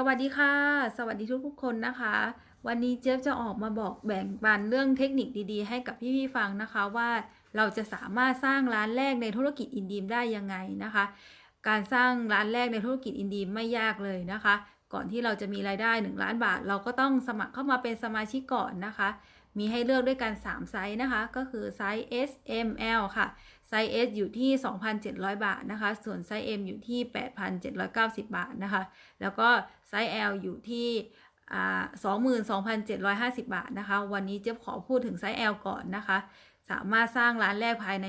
สวัสดีค่ะ สวัสดีทุกๆคนนะคะ วันนี้เจี๊จะออกมาบอกแบ่งปันเรื่องเทคนิคดีๆ ให้กับพี่ๆฟังนะคะว่าเราจะสามารถสร้างร้านแรกในธุรกิจอินดีมได้ยังไงนะคะ การสร้างร้านแรกในธุรกิจอินดีมไม่ยากเลยนะคะ ก่อนที่เราจะมีรายได้ 1 ล้านบาท เราก็ต้องสมัครเข้ามาเป็นสมาชิกก่อนนะคะ มีให้เลือกด้วยกัน 3 ไซส์นะคะ ก็คือไซส์ S M L ค่ะ ไซส์ S อยู่ที่ 2,700 บาทนะคะ ส่วนไซส์ M อยู่ที่ 8,790 บาทนะคะ แล้วก็ไซส์ L อยู่ที่อ่า22,750 บาทนะคะ วันนี้เจ๊บขอพูดถึงไซส์ L ก่อนนะคะ สามารถสร้างร้านแรกภายใน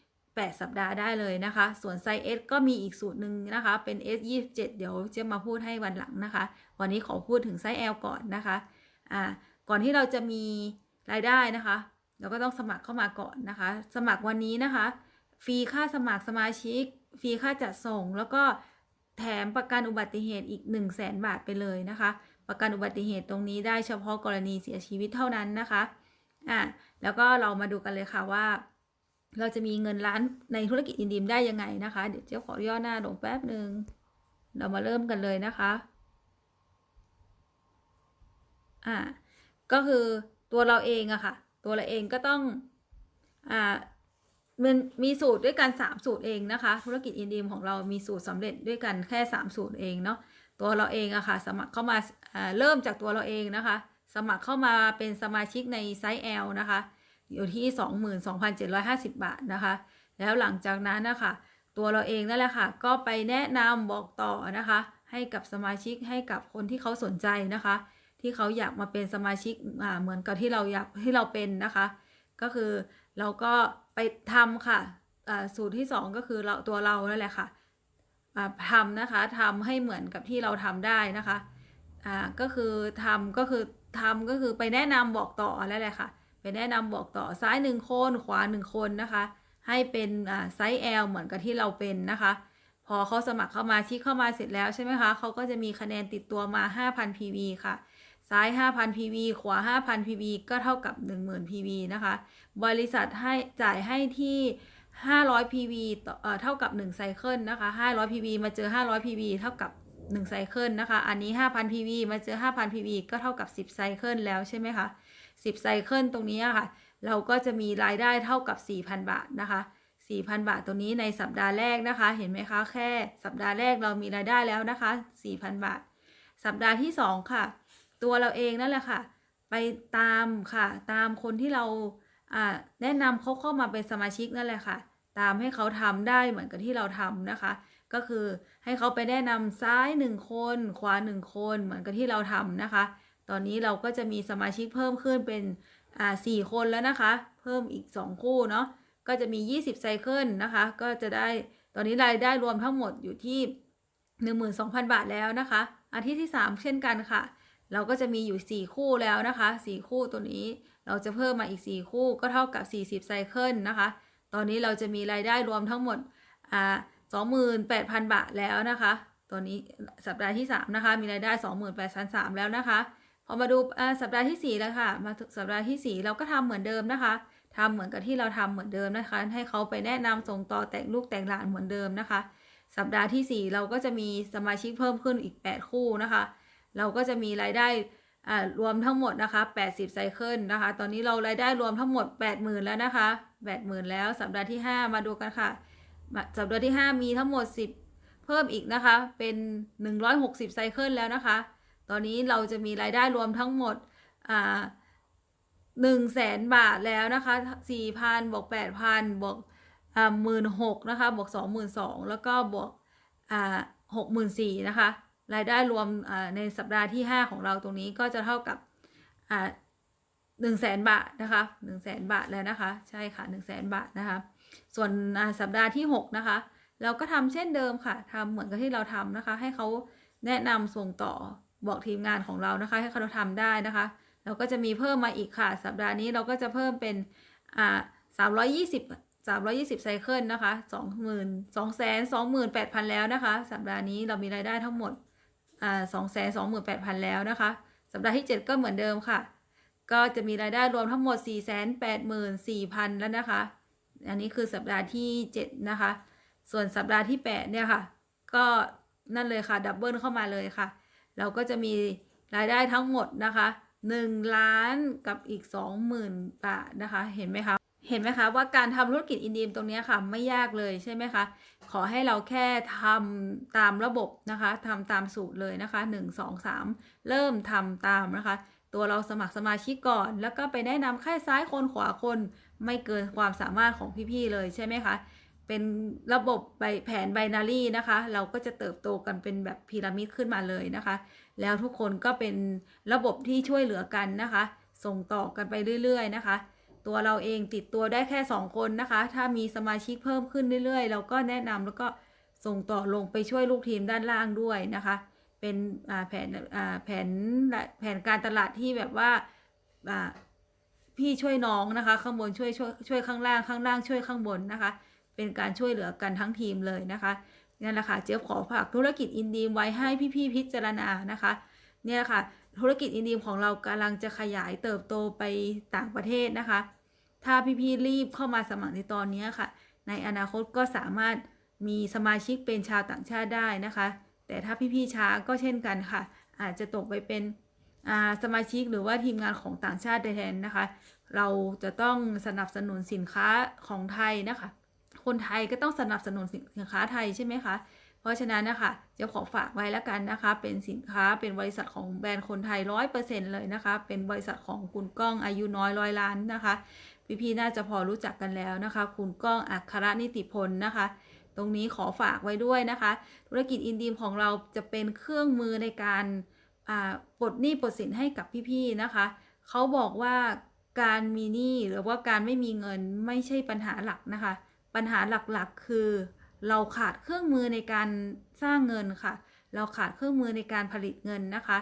8 สัปดาห์ได้เลยนะคะ ส่วนไซส์ S ก็มีอีกสูตรหนึ่งนะคะ เป็น S 27เดี๋ยวเจะมาพูดให้วันหลังนะคะ วันนี้ขอพูดถึงไซส์ L ก่อนนะคะ อ่า ก่อนที่เราจะมีรายได้นะคะ เราก็ต้องสมัครเข้ามาก่อนนะคะ สมัครวันนี้นะคะ ฟรีค่าสมัครสมาชิก ฟรีค่าจัดส่ง แล้วก็แถมประกันอุบัติเหตุอีก 1 0 0 0 0แสนบาทไปเลยนะคะ ประกันอุบัติเหตุตรงนี้ได้เฉพาะกรณีเสียชีวิตเท่านั้นนะคะอะแล้วก็เรามาดูกันเลยค่ะว่า เราจะมีเงินล้านในธุรกิจอินดีมได้ยังไงนะคะ เดี๋ยวเจ๊ขอย่อหน้าลงแป๊บหนึ่งเรามาเริ่มกันเลยนะคะอ่าก็คือตัวเราเองอะค่ะ ตัวเราเองก็ต้องอ่ามันมีสูตรด้วยกัน 3 สูตรเองนะคะ ธุรกิจอินดีมของเรามีสูตรสำเร็จด้วยกันแค่ 3 สูตรเองเนาะตัวเราเองอะค่ะสมัครเข้ามาอ่าเริ่มจากตัวเราเองนะคะ สมัครเข้ามาเป็นสมาชิกในไซส์ L นะคะ อยู่ที่ 22,750 บาทนะคะ แล้วหลังจากนั้นนะคะตัวเราเองนั่นแหละค่ะ ก็ไปแนะนำบอกต่อนะคะ ให้กับสมาชิกให้กับคนที่เขาสนใจนะคะ ที่เขาอยากมาเป็นสมาชิกอ่าเหมือนกับที่เราอยากที่เราเป็นนะคะ ก็คือเราก็ไปทำค่ะอ่าสูตรที่ 2 ก็คือเราตัวเรานั่นแหละค่ะอ่าทำนะคะทำให้เหมือนกับที่เราทำได้นะคะอ่าก็คือทำก็คือทำก็คือไปแนะนำบอกต่อนั่นแหละค่ะไปแนะนำบอกต่อซ้ายหนึ่งคนขวาหนึ่งคนนะคะให้เป็นอ่าไซส์ L เหมือนกับที่เราเป็นนะคะ พอเขาสมัครเข้ามาชิกเข้ามาเสร็จแล้วใช่ไหมคะเขาก็จะมีคะแนนติดตัวมา 5,000 PV ค่ะ ซ้าย 5,000 PV ขวา 5,000 PV ก็เท่ากับ 10,000 PV นะคะ บริษัทให้จ่ายให้ที่ 500 PV ต่อเอ่อเท่ากับ 1 ไซเคิลนะคะ 500 PV มาเจอ 500 PV เท่ากับ1ไซเคิลนะคะ อันนี้ 5,000 PV มาเจอ 5,000 PV ก็เท่ากับ 10 ไซเคิลแล้วใช่ไหมคะ 10 ไซเคิลตรงนี้ค่ะ เราก็จะมีรายได้เท่ากับ 4,000 บาทนะคะ 4,000 บาทตรงนี้ในสัปดาห์แรกนะคะ เห็นไหมคะ แค่สัปดาห์แรกเรามีรายได้แล้วนะคะ 4,000 บาท สัปดาห์ที่ 2 ค่ะ ตัวเราเองนั่นแหละค่ะ ไปตามค่ะ ตามคนที่เราแนะนำเขาเข้ามาเป็นสมาชิกนั่นแหละค่ะ ตามให้เขาทำได้เหมือนกับที่เราทำนะคะ ก็คือให้เขาไปแนะนำซ้ายหนึ่งคน ขวาหนึ่งคน เหมือนกับที่เราทำนะคะ ตอนนี้เราก็จะมีสมาชิกเพิ่มขึ้นเป็นอ่าสี่คนแล้วนะคะ เพิ่มอีก 2 คู่เนาะก็จะมี 20ไซเคิลนะคะ ก็จะได้ตอนนี้รายได้รวมทั้งหมดอยู่ที่ 12,000 บาทแล้วนะคะ อาทิตย์ที่ 3 เช่นกันค่ะ เราก็จะมีอยู่ 4 คู่แล้วนะคะ 4 คู่ตัวนี้เราจะเพิ่มมาอีก 4 คู่ก็เท่ากับ 40ไซเคิลนะคะ ตอนนี้เราจะมีรายได้รวมทั้งหมดอ่า28,000 บาทแล้วนะคะ ตัวนี้สัปดาห์ที่ 3 นะคะ มีรายได้ 28,300แล้วนะคะ พอมาดูสัปดาห์ที่ 4 แล้วค่ะ มาถึงสัปดาห์ที่ 4 เราก็ทำเหมือนเดิมนะคะทำเหมือนกับที่เราทำเหมือนเดิมนะคะ ให้เขาไปแนะนำส่งต่อแต่งลูกแต่งหลานเหมือนเดิมนะคะ สัปดาห์ที่ 4 เราก็จะมีสมาชิกเพิ่มขึ้นอีก 8 คู่นะคะ เราก็จะมีรายได้รวมทั้งหมดนะคะ 80ไซเคิลนะคะ ตอนนี้เรารายได้รวมทั้งหมด 80,000 แล้วนะคะ 80,000 แล้ว สัปดาห์ที่ 5 มาดูกันค่ะ สัปดาห์ที่ 5 มีทั้งหมด 10 เพิ่มอีกนะคะ เป็น 160ไซเคิลแล้วนะคะ ตอนนี้เราจะมีรายได้รวมทั้งหมดอ่าหนึ่งแสนบาทแล้วนะคะสี่พันบวกแปดพันบวกอ่าหมื่นหกนะคะ บวกสองหมื่นสองแล้วก็บวกอ่าหกหมื่นสี่นะคะ รายได้รวมในสัปดาห์ที่ห้าของเราตรงนี้ก็จะเท่ากับหนึ่งแสนบาทนะคะหนึ่งแสนบาทแล้วนะคะ ใช่ค่ะหนึ่งแสนบาทนะคะ ส่วนสัปดาห์ที่หกนะคะ เราก็ทำเช่นเดิมค่ะทำเหมือนกับที่เราทำนะคะ ให้เขาแนะนำส่งต่อบอกทีมงานของเรานะคะ ให้เขาทำได้นะคะ เราก็จะมีเพิ่มมาอีกค่ะ สัปดาห์นี้เราก็จะเพิ่มเป็นอ่าสามร้อยยี่สิบสามร้อยี่สิบไซเคิลนะคะสองหมื่นสองแสนสองหมื่นแปดพันแล้วนะคะ สัปดาห์นี้เรามีรายได้ทั้งหมด อ่าสองแสนสองหมื่นแปดพันแล้วนะคะ สัปดาห์ที่เจ็ดก็เหมือนเดิมค่ะ ก็จะมีรายได้รวมทั้งหมดสี่แสนแล้วนะคะ อันนี้คือสัปดาห์ที่เจ็ดนะคะ ส่วนสัปดาห์ที่แปดเนี่ยค่ะ ก็นั่นเลยค่ะ ดับเบิลเข้ามาเลยค่ะ เราก็จะมีรายได้ทั้งหมดนะคะ 1 ล้านกับอีก 20,000 บาทนะคะ เห็นไหมคะ เห็นไหมคะว่าการทำธุรกิจอินดีมตรงนี้ค่ะไม่ยากเลยใช่ไหมคะขอให้เราแค่ทำตามระบบนะคะทำตามสูตรเลยนะคะ 1 2 3 เริ่มทำตามนะคะ ตัวเราสมัครสมาชิกก่อน แล้วก็ไปแนะนำค่ายซ้ายคนขวาคนไม่เกินความสามารถของพี่ๆเลยใช่ไหมคะเป็นระบบใบแผนไบนารีนะคะ เราก็จะเติบโตกันเป็นแบบพีระมิดขึ้นมาเลยนะคะ แล้วทุกคนก็เป็นระบบที่ช่วยเหลือกันนะคะ ส่งต่อกันไปเรื่อย ๆ นะคะ ตัวเราเองติดตัวได้แค่ 2 คนนะคะ ถ้ามีสมาชิกเพิ่มขึ้นเรื่อยๆ เราก็แนะนำแล้วก็ส่งต่อลงไปช่วยลูกทีมด้านล่างด้วยนะคะ เป็นแผนแผนแผนการตลาดที่แบบว่าพี่ช่วยน้องนะคะ ข้างบนช่วยช่วยช่วยข้างล่างข้างล่างช่วยข้างบนนะคะ เป็นการช่วยเหลือกันทั้งทีมเลยนะคะนั่นแหละค่ะเจ๊ยบขอฝากธุรกิจอินดีมไว้ให้พี่ๆพิจารณานะคะ เนี่ยค่ะ ธุรกิจอินดีมของเรากำลังจะขยายเติบโตไปต่างประเทศนะคะ ถ้าพี่ๆรีบเข้ามาสมัครในตอนนี้ค่ะ ในอนาคตก็สามารถมีสมาชิกเป็นชาวต่างชาติได้นะคะ แต่ถ้าพี่ๆช้าก็เช่นกันค่ะ อาจจะตกไปเป็นสมาชิกหรือว่าทีมงานของต่างชาติแทนนะคะ เราจะต้องสนับสนุนสินค้าของไทยนะคะ คนไทยก็ต้องสนับสนุนสินค้าไทยใช่ไหมคะ เพราะฉะนั้นนะคะจะขอฝากไว้แล้วกันนะคะ เป็นสินค้าเป็นบริษัทของแบรนด์คนไทยร้อยเปอร์เซ็นเลยนะคะ เป็นบริษัทของคุณก้องอายุน้อยร้อยล้านนะคะ พี่ๆน่าจะพอรู้จักกันแล้วนะคะ คุณก้องอัครนิติพลนะคะตรงนี้ขอฝากไว้ด้วยนะคะ ธุรกิจอินดีมของเราจะเป็นเครื่องมือในการอ่าปลดหนี้ปลดสินให้กับพี่ๆนะคะ เขาบอกว่าการมีหนี้หรือว่าการไม่มีเงินไม่ใช่ปัญหาหลักนะคะ ปัญหาหลักๆ คือ เราขาดเครื่องมือในการสร้างเงินค่ะ เราขาดเครื่องมือในการผลิตเงินนะคะ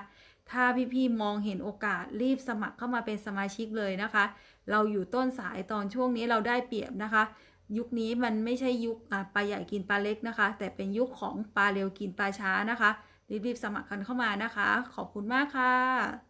ถ้าพี่ๆมองเห็นโอกาสรีบสมัครเข้ามาเป็นสมาชิกเลยนะคะ เราอยู่ต้นสายตอนช่วงนี้เราได้เปรียบนะคะ ยุคนี้มันไม่ใช่ยุคปลาใหญ่กินปลาเล็กนะคะ แต่เป็นยุคของปลาเร็วกินปลาช้านะคะ รีบๆสมัครกันเข้ามานะคะ ขอบคุณมากค่ะ